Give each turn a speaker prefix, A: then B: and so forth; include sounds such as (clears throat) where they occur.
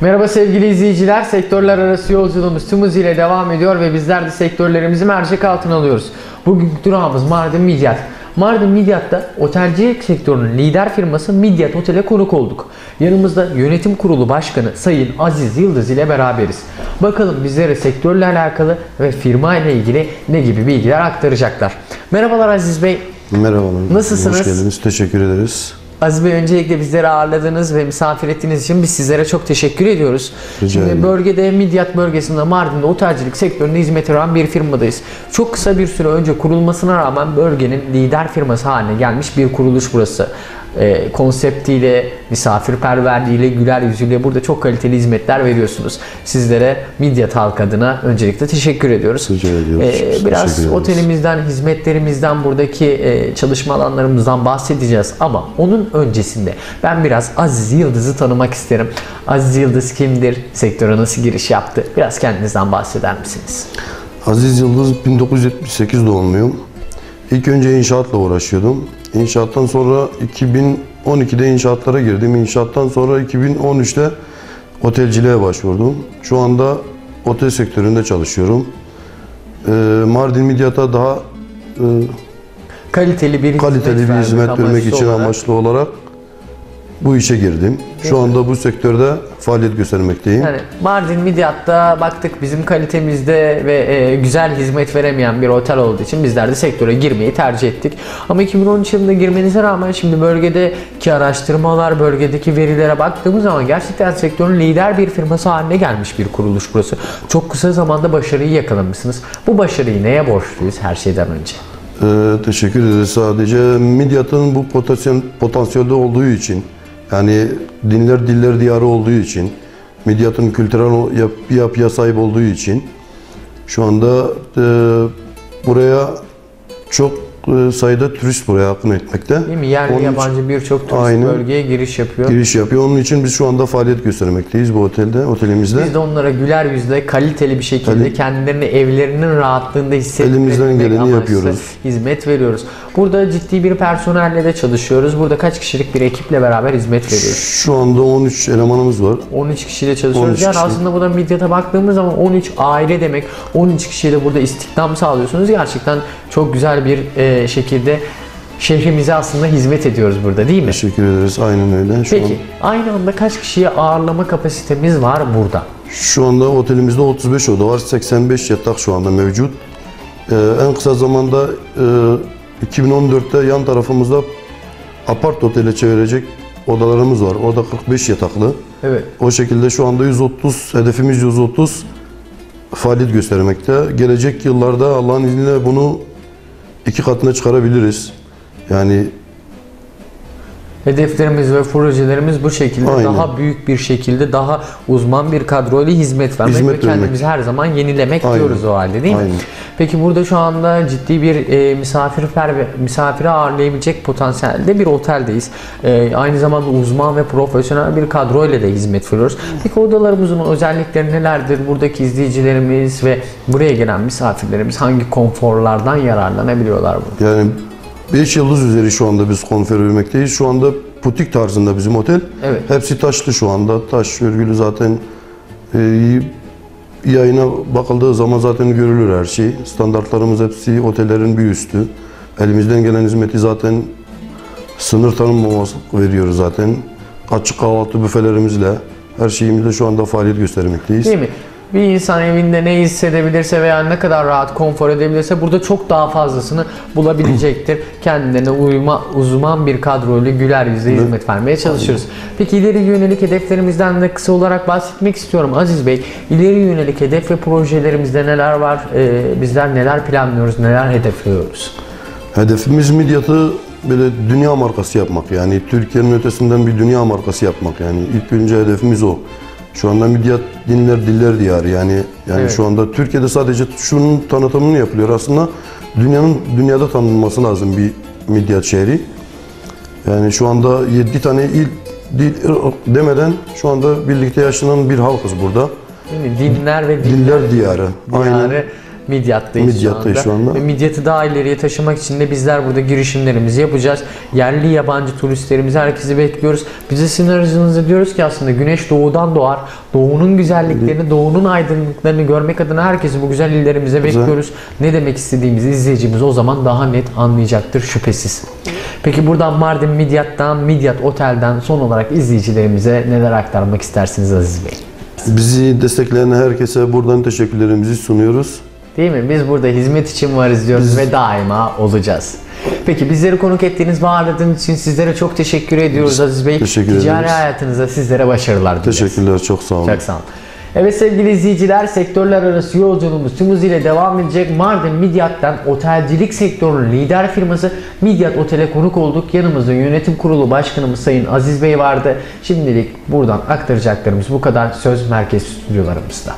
A: Merhaba sevgili izleyiciler. Sektörler arası yolculuğumuz tüm hızıyla devam ediyor ve bizler de sektörlerimizi mercek altına alıyoruz. Bugünkü durağımız Mardin Midyat. Mardin Midyat'ta otelcilik sektörünün lider firması Midyat Otel'e konuk olduk. Yanımızda yönetim kurulu başkanı Sayın Aziz Yıldız ile beraberiz. Bakalım bizlere sektörle alakalı ve firma ile ilgili ne gibi bilgiler aktaracaklar. Merhabalar Aziz Bey.
B: Merhabalar.
A: Nasılsınız?
B: Hoş geldiniz. Teşekkür ederiz.
A: Aziz Bey öncelikle bizleri ağırladığınız ve misafir ettiğiniz için biz sizlere çok teşekkür ediyoruz.
B: Rica
A: Şimdi
B: ederim.
A: bölgede Midyat bölgesinde Mardin'de otelcilik sektöründe hizmet veren bir firmadayız. Çok kısa bir süre önce kurulmasına rağmen bölgenin lider firması haline gelmiş bir kuruluş burası. Ee, konseptiyle, misafirperverliğiyle, güler yüzüyle burada çok kaliteli hizmetler veriyorsunuz. Sizlere Midyat halk adına öncelikle teşekkür ediyoruz.
B: Rica ediyoruz. Teşekkür
A: biraz
B: ederiz.
A: otelimizden, hizmetlerimizden, buradaki e, çalışma alanlarımızdan bahsedeceğiz. Ama onun öncesinde ben biraz Aziz Yıldız'ı tanımak isterim. Aziz Yıldız kimdir? Sektöre nasıl giriş yaptı? Biraz kendinizden bahseder misiniz?
B: Aziz Yıldız 1978 doğumluyum. İlk önce inşaatla uğraşıyordum. İnşaattan sonra 2012'de inşaatlara girdim. İnşaattan sonra 2013'te otelciliğe başvurdum. Şu anda otel sektöründe çalışıyorum. Ee, Mardin Midyat'a daha e,
A: Kaliteli bir
B: kaliteli bir
A: vermek
B: hizmet vermek için
A: olarak-
B: amaçlı olarak bu işe girdim. Şu anda bu sektörde faaliyet göstermekteyim.
A: Yani Mardin Midyat'ta baktık bizim kalitemizde ve e, güzel hizmet veremeyen bir otel olduğu için bizler de sektöre girmeyi tercih ettik. Ama 2013 yılında girmenize rağmen şimdi bölgedeki araştırmalar, bölgedeki verilere baktığımız zaman gerçekten sektörün lider bir firması haline gelmiş bir kuruluş burası. Çok kısa zamanda başarıyı yakalamışsınız. Bu başarıyı neye borçluyuz her şeyden önce?
B: Ee, teşekkür ederiz. Sadece Midyat'ın bu potansiyel, potansiyelde olduğu için, yani dinler diller diyarı olduğu için, Midyat'ın kültürel o- yap, yapıya sahip olduğu için şu anda e, buraya çok sayıda turist buraya akın etmekte.
A: Değil mi? Yerli
B: Onun için
A: yabancı birçok turist
B: Aynen.
A: bölgeye giriş yapıyor.
B: giriş yapıyor. Onun için biz şu anda faaliyet göstermekteyiz bu otelde, otelimizde.
A: Biz de onlara güler yüzle, kaliteli bir şekilde
B: Tabii.
A: kendilerini evlerinin rahatlığında hissettirmek
B: Elimizden geleni yapıyoruz.
A: Hizmet veriyoruz. Burada ciddi bir personelle de çalışıyoruz. Burada kaç kişilik bir ekiple beraber hizmet veriyoruz?
B: Şu anda 13 elemanımız var.
A: 13 kişiyle çalışıyoruz.
B: 13
A: yani
B: kişi.
A: aslında burada midyata baktığımız zaman 13 aile demek. 13 kişiyle burada istihdam sağlıyorsunuz. Gerçekten çok güzel bir e, şekilde şehrimize aslında hizmet ediyoruz burada değil mi?
B: Teşekkür ederiz. Aynen öyle. Şu
A: Peki aynı anda kaç kişiyi ağırlama kapasitemiz var burada?
B: Şu anda otelimizde 35 oda var. 85 yatak şu anda mevcut. Ee, en kısa zamanda e, 2014'te yan tarafımızda apart otele çevirecek odalarımız var. Orada 45 yataklı.
A: Evet.
B: O şekilde şu anda 130, hedefimiz 130 faaliyet göstermekte. Gelecek yıllarda Allah'ın izniyle bunu iki katına çıkarabiliriz. Yani
A: Hedeflerimiz ve projelerimiz bu şekilde
B: Aynen.
A: daha büyük bir şekilde daha uzman bir kadroyla hizmet vermek
B: Hizmet
A: ve kendimizi
B: vermek.
A: her zaman yenilemek
B: Aynen.
A: diyoruz o halde değil mi?
B: Aynen.
A: Peki burada şu anda ciddi bir e, misafirper misafiri ağırlayabilecek potansiyelde bir oteldeyiz. E, aynı zamanda uzman ve profesyonel bir kadroyla da hizmet veriyoruz. Peki odalarımızın özellikleri nelerdir? Buradaki izleyicilerimiz ve buraya gelen misafirlerimiz hangi konforlardan yararlanabiliyorlar burada?
B: Yani 5 yıldız üzeri şu anda biz konfer vermekteyiz. Şu anda butik tarzında bizim otel.
A: Evet.
B: Hepsi taşlı şu anda. Taş örgülü zaten e, yayına bakıldığı zaman zaten görülür her şey. Standartlarımız hepsi otellerin bir üstü. Elimizden gelen hizmeti zaten sınır tanınmaması veriyoruz zaten. Açık kahvaltı büfelerimizle her şeyimizle şu anda faaliyet göstermekteyiz.
A: Değil mi? Bir insan evinde ne hissedebilirse veya ne kadar rahat konfor edebilirse burada çok daha fazlasını bulabilecektir. (clears throat) Kendilerine uyma, uzman bir kadroyla güler yüzle hizmet vermeye çalışıyoruz. Peki ileri yönelik hedeflerimizden de kısa olarak bahsetmek istiyorum Aziz Bey. İleri yönelik hedef ve projelerimizde neler var? Ee, bizler neler planlıyoruz, neler hedefliyoruz?
B: Hedefimiz Midyat'ı böyle dünya markası yapmak yani Türkiye'nin ötesinden bir dünya markası yapmak yani ilk önce hedefimiz o. Şu anda Midyat dinler diller diyarı yani yani
A: Evet.
B: şu anda Türkiye'de sadece şunun tanıtımını yapılıyor aslında dünyanın dünyada tanınması lazım bir Midyat şehri. Yani şu anda 7 tane il dil demeden şu anda birlikte yaşanan bir halkız burada.
A: Değil mi? Dinler ve
B: Diller diyarı.
A: diyarı Midyat'tayız,
B: Midyat'tayız
A: şu,
B: şu anda.
A: Ve Midyat'ı daha ileriye taşımak için de bizler burada girişimlerimizi yapacağız. Yerli yabancı turistlerimizi herkesi bekliyoruz. Biz de sizin aracınızda diyoruz ki aslında güneş doğudan doğar. Doğunun güzelliklerini, doğunun aydınlıklarını görmek adına herkesi bu güzel illerimize
B: Güzel.
A: bekliyoruz. Ne demek istediğimizi izleyicimiz o zaman daha net anlayacaktır şüphesiz. Peki buradan Mardin Midyat'tan, Midyat Otel'den son olarak izleyicilerimize neler aktarmak istersiniz Aziz Bey?
B: Bizi destekleyen herkese buradan teşekkürlerimizi sunuyoruz.
A: Değil mi? Biz burada hizmet için varız diyoruz ve daima olacağız. Peki bizleri konuk ettiğiniz ve ağırladığınız için sizlere çok teşekkür ediyoruz Aziz Bey.
B: teşekkür
A: Ticari
B: ederiz.
A: hayatınızda sizlere başarılar dileriz.
B: Teşekkürler, çok sağ olun.
A: Çok sağ olun. Evet sevgili izleyiciler sektörler arası yolculuğumuz tüm hızıyla devam edecek. Mardin Midyat'tan otelcilik sektörünün lider firması Midyat Otel'e konuk olduk. Yanımızda yönetim kurulu başkanımız Sayın Aziz Bey vardı. Şimdilik buradan aktaracaklarımız bu kadar. Söz merkez stüdyolarımızda.